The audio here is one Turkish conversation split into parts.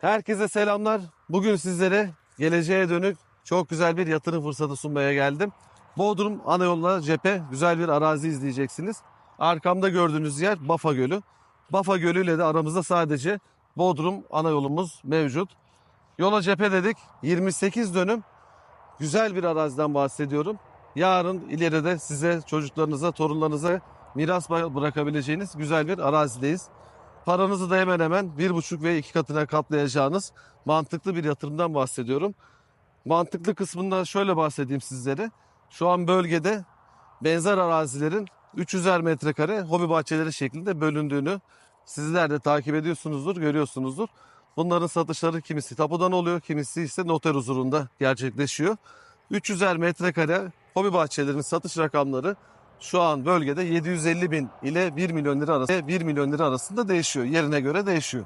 Herkese selamlar. Bugün sizlere geleceğe dönük çok güzel bir yatırım fırsatı sunmaya geldim. Bodrum ana yolla cephe güzel bir arazi izleyeceksiniz. Arkamda gördüğünüz yer Bafa Gölü. Bafa Gölü ile de aramızda sadece Bodrum ana yolumuz mevcut. Yola cephe dedik. 28 dönüm güzel bir araziden bahsediyorum. Yarın ileride size, çocuklarınıza, torunlarınıza miras bırakabileceğiniz güzel bir arazideyiz. Paranızı da hemen hemen bir buçuk ve iki katına katlayacağınız mantıklı bir yatırımdan bahsediyorum. Mantıklı kısmında şöyle bahsedeyim sizlere. Şu an bölgede benzer arazilerin 300'er metrekare hobi bahçeleri şeklinde bölündüğünü sizler de takip ediyorsunuzdur, görüyorsunuzdur. Bunların satışları kimisi tapudan oluyor, kimisi ise noter huzurunda gerçekleşiyor. 300'er metrekare hobi bahçelerinin satış rakamları şu an bölgede 750 bin ile 1 milyon lira arasında 1 milyon lira arasında değişiyor. Yerine göre değişiyor.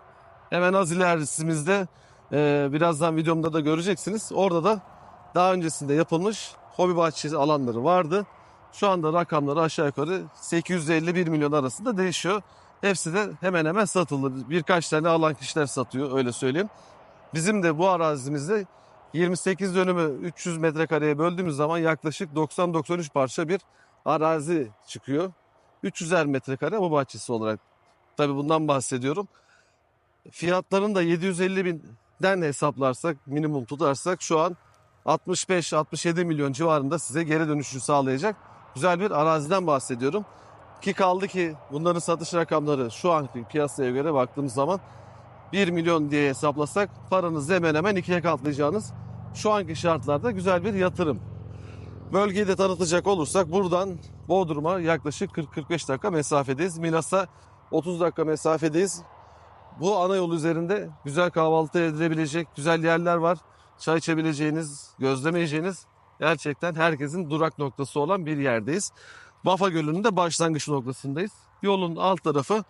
Hemen az ilerisimizde e, birazdan videomda da göreceksiniz. Orada da daha öncesinde yapılmış hobi bahçesi alanları vardı. Şu anda rakamları aşağı yukarı 850-1 milyon arasında değişiyor. Hepsi de hemen hemen satıldı. Birkaç tane alan kişiler satıyor öyle söyleyeyim. Bizim de bu arazimizde 28 dönümü 300 metrekareye böldüğümüz zaman yaklaşık 90-93 parça bir arazi çıkıyor. 300'er metrekare bu bahçesi olarak. Tabii bundan bahsediyorum. Fiyatlarını da 750 binden hesaplarsak, minimum tutarsak şu an 65-67 milyon civarında size geri dönüşü sağlayacak güzel bir araziden bahsediyorum. Ki kaldı ki bunların satış rakamları şu anki piyasaya göre baktığımız zaman 1 milyon diye hesaplasak paranızı hemen hemen ikiye katlayacağınız şu anki şartlarda güzel bir yatırım. Bölgeyi de tanıtacak olursak buradan Bodrum'a yaklaşık 40-45 dakika mesafedeyiz. Milas'a 30 dakika mesafedeyiz. Bu ana yol üzerinde güzel kahvaltı edilebilecek güzel yerler var. Çay içebileceğiniz, gözlemeyeceğiniz gerçekten herkesin durak noktası olan bir yerdeyiz. Bafa Gölü'nün de başlangıç noktasındayız. Yolun alt tarafı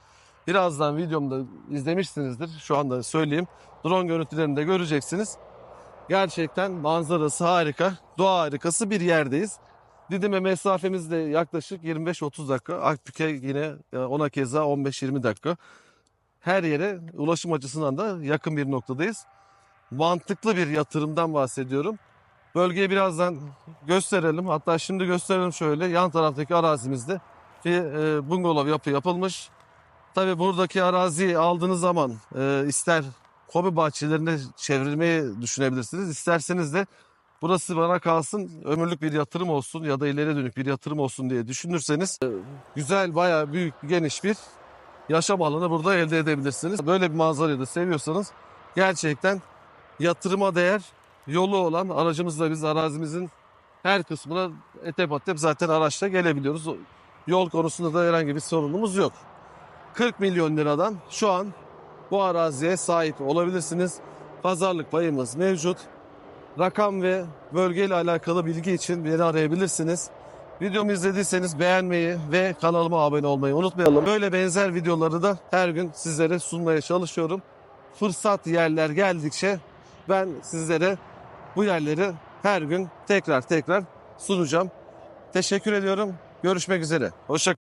birazdan videomda izlemişsinizdir. Şu anda söyleyeyim. Drone görüntülerini de göreceksiniz. Gerçekten manzarası harika, doğa harikası bir yerdeyiz. Didim'e mesafemiz de yaklaşık 25-30 dakika. Akbük'e yine e, ona keza 15-20 dakika. Her yere ulaşım açısından da yakın bir noktadayız. Mantıklı bir yatırımdan bahsediyorum. Bölgeyi birazdan gösterelim. Hatta şimdi gösterelim şöyle. Yan taraftaki arazimizde bir e, bungalov yapı yapılmış. Tabii buradaki araziyi aldığınız zaman e, ister hobi bahçelerine çevirmeyi düşünebilirsiniz. İsterseniz de burası bana kalsın ömürlük bir yatırım olsun ya da ileri dönük bir yatırım olsun diye düşünürseniz güzel bayağı büyük geniş bir yaşam alanı burada elde edebilirsiniz. Böyle bir manzarayı da seviyorsanız gerçekten yatırıma değer yolu olan aracımızla biz arazimizin her kısmına etep atep zaten araçla gelebiliyoruz. Yol konusunda da herhangi bir sorunumuz yok. 40 milyon liradan şu an bu araziye sahip olabilirsiniz. Pazarlık payımız mevcut. Rakam ve bölgeyle alakalı bilgi için beni arayabilirsiniz. Videomu izlediyseniz beğenmeyi ve kanalıma abone olmayı unutmayalım. Böyle benzer videoları da her gün sizlere sunmaya çalışıyorum. Fırsat yerler geldikçe ben sizlere bu yerleri her gün tekrar tekrar sunacağım. Teşekkür ediyorum. Görüşmek üzere. Hoşça